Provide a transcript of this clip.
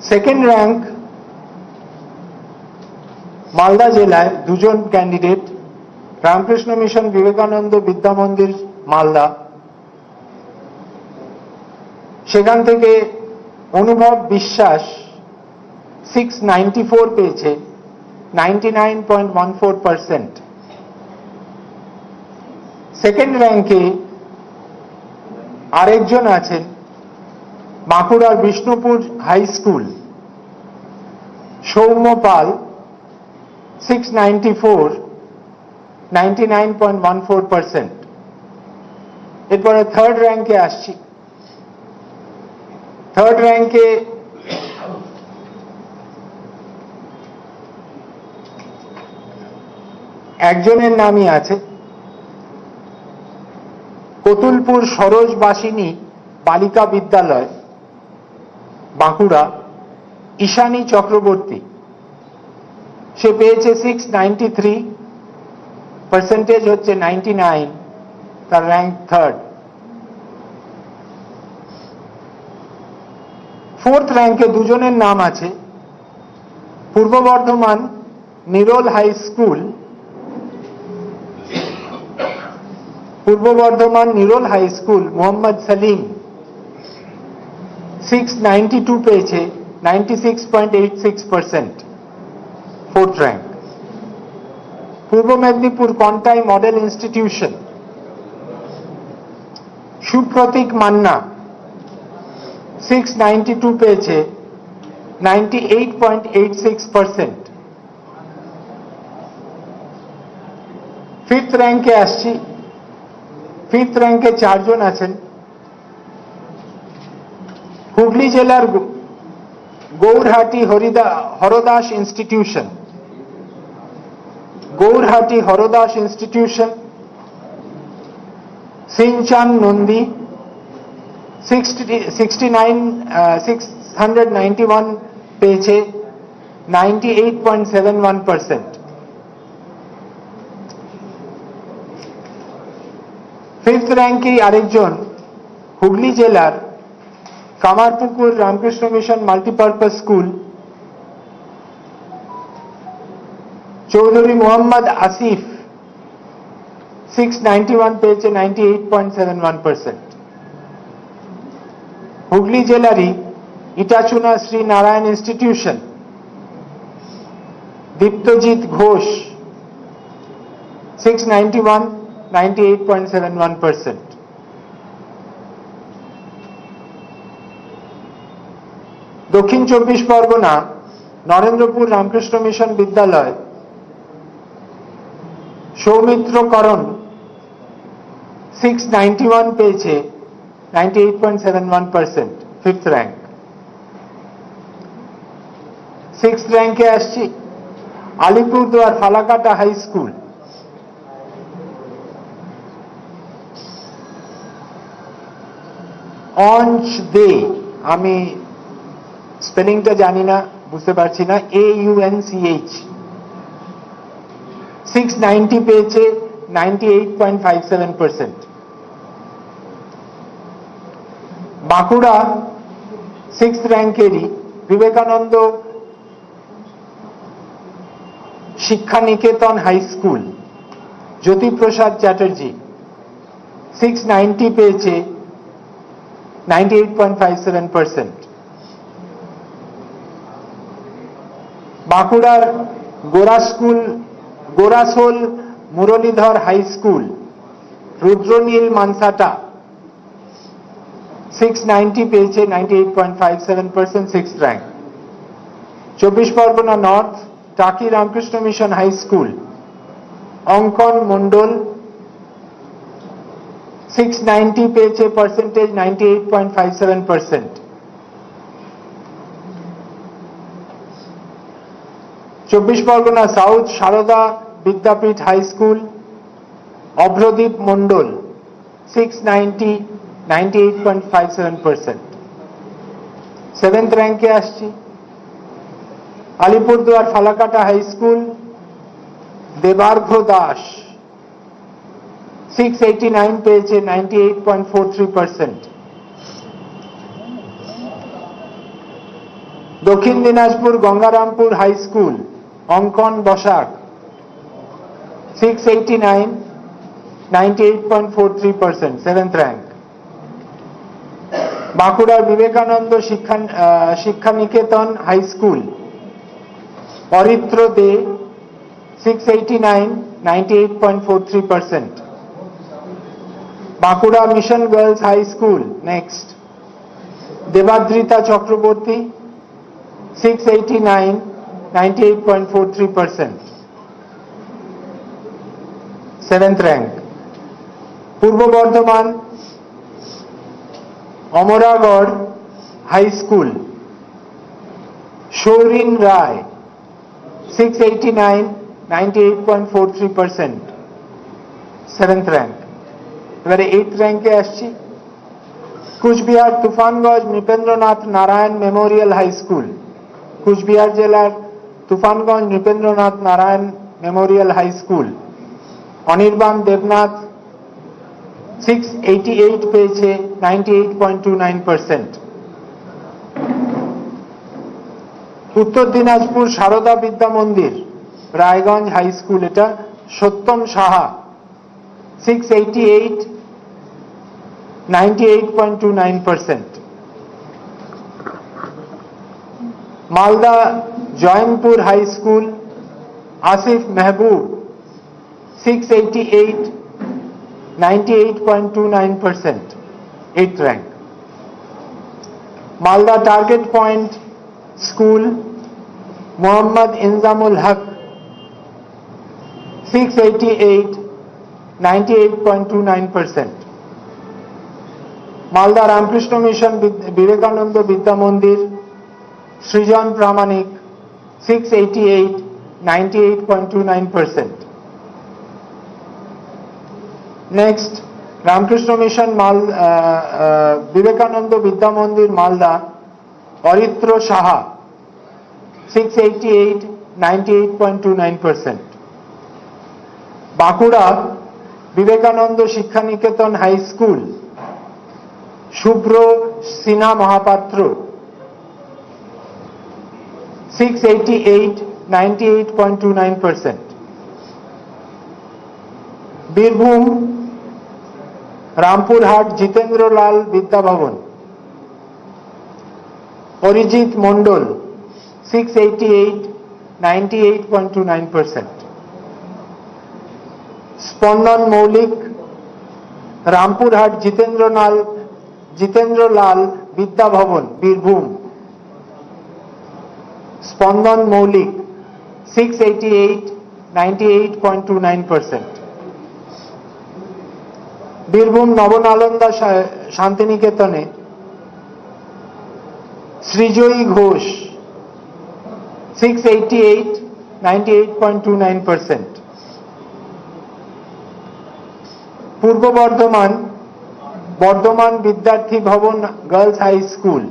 Second rank Malda জেলায় দুজন candidate Ramakrishna mission, Vivekananda বিদ্যা মন্দির, মালদা। সেখান থেকে Anubhav Biswas six ninety four পেয়েছে ninety nine point one four percent second র্যাঙ্কে আরেকজন আছেন বাঁকুড়ার Bishnupur high school, Soumya Pal six ninety four ninety nine point one four percent এরপরে থার্ড র্যাঙ্কে আসছি। থার্ড র্যাঙ্কে একজনের নামই আছে, কতুলপুর সরোজবাসিনী বালিকা বিদ্যালয়। বাঁকুড়া, ঈশানী চক্রবর্তী। সে পেয়েছে সিক্স নাইনটি থ্রি পার্সেন্টেজ হচ্ছে নাইনটি নাইন তার র্যাঙ্ক থার্ড ফোর্থ র্যাঙ্কে দুজনের নাম আছে। পূর্ব বর্ধমান নিরোল হাই স্কুল, পূর্ব Bardhaman Nirol high school, Mohammad Salim. Six ninety two পেয়েছে ninety six point eight six percent fourth rank পূর্ব Medinipur Contai model institution Supratik Manna six ninety two পেয়েছে ninety eight point eight six percent fifth র্যাঙ্কে আসছি fifth র্যাঙ্কে চারজন আছেন হুগলি জেলার গৌ- গৌরহাটি হরিদা Hardas institution Gourhati Hardas institution Sinchan Nandi sixty nine six hundred ninety one পেয়েছে ninety eight point seven one percent fifth র্যাঙ্কে আরেকজন হুগলি জেলার Kamarpukur Ramakrishna Mission multipurpose school Chowdhury Mohammad Asif 691 पेज 98.71 परसेंट हुगली जेलारी इटाचुना श्री नारायण इंस्टीट्यूशन दीप्तजीत घोष 691 98.71 परसेंट দক্ষিণ চব্বিশ Pargana, Narendrapur Ramakrishna mission বিদ্যালয়, Soumitra Karan six ninety one পেয়েছে ninety eight point seven one percent fifth rank six র্যাঙ্কে আসছি, আলিপুরদুয়ার ফালাকাটা হাই স্কুল অঞ্চ দে আমি স্পেলিংটা জানি না, বুঝতে পারছি না A U N C H six ninety পেয়েছে ninety eight Bankura six র্যাঙ্কেরই Vivekananda Shiksha Niketan high school Jyotiprasad Chatterjee six ninety পেয়েছে ninety eight point five seven percent বাঁকুড়ার Gora school Gorasol Muralidhar high school, Rudranil Mansata. Six ninety পেয়েছে ninety eight point five seven percent six rank চব্বিশ Pargana north Taki Ramakrishna mission high school Ankan Mondal six ninety পেয়েছে percentage ninety eight point five seven percent Chabbish Pargana south Sarada Vidyapith high school, Abhradeep Mondal six ninety ninety eight point five seven percent র্যাঙ্কে আসছি। Alipurduar Falakata high school, Debargha Das six eighty nine পেয়েছে ninety eight point four three percent দক্ষিণ Dinajpur Gangarampur high school Ankan Basak six eighty nine ninety eight point four three percent seventh rank বাঁকুড়ার Vivekananda Shiksha ah, Shiksha high school Aritra De six eighty nine ninety eight point four three percent Bankura mission girls high school next. Debadrita Chakraborty six eighty nine ninety eight point four three percent seventh rank পূর্ব Bardhaman Amragarh high school Saurin Roy six eighty nine ninety eight point four three percent seventh rank এবারে eight র্যাঙ্কে আসছি। Coochbehar Tufanganj Nripendranath Narayan memorial high school. Coochbehar জেলার Tufanganj Nripendranath Narayan memorial high school. Anirban Debnath six eighty eight পেয়েছে ninety eight point two nine percent Uttar Dinajpur Sarada Vidya Mandir, Raiganj high school, এটা Satyam Saha six eighty eight ninety eight point two nine percent Malda Joimpur high school Asif Mahboob 688 98.29 percent eight rank Malda target point school Mohammad Injamul Haque 688 98.29 percent Malda Ramakrishna Mission Vivekananda Vidya Mandir Srijan Pramanik 688, 98.29%. Next, Ramakrishna Mission Mal, uh, uh, Vivekananda Vidya Mandir Malda, Aritra Shaha, 688, 98.29%. Bankura Vivekananda Shiksha Niketan high school Shubhra Sinha Mahapatra six eighty eight ninety eight point two nine percent Birbhum Rampurhat Jitendralal Vidyabhavan Arijit Mondal six eighty eight eight point two nine percent Spandan Moulik, Rampurhat Jitendralal Jitendralal Vidyabhavan Birbhum. Spandan Moulik six eighty eight ninety eight point two nine percent Birbhum Nabanalanda শান্তিনিকেতনে Srijoyee Ghosh six eighty eight ninety eight point two nine percent Purba Bardhaman Bardhaman বিদ্যার্থী ভবন girls high school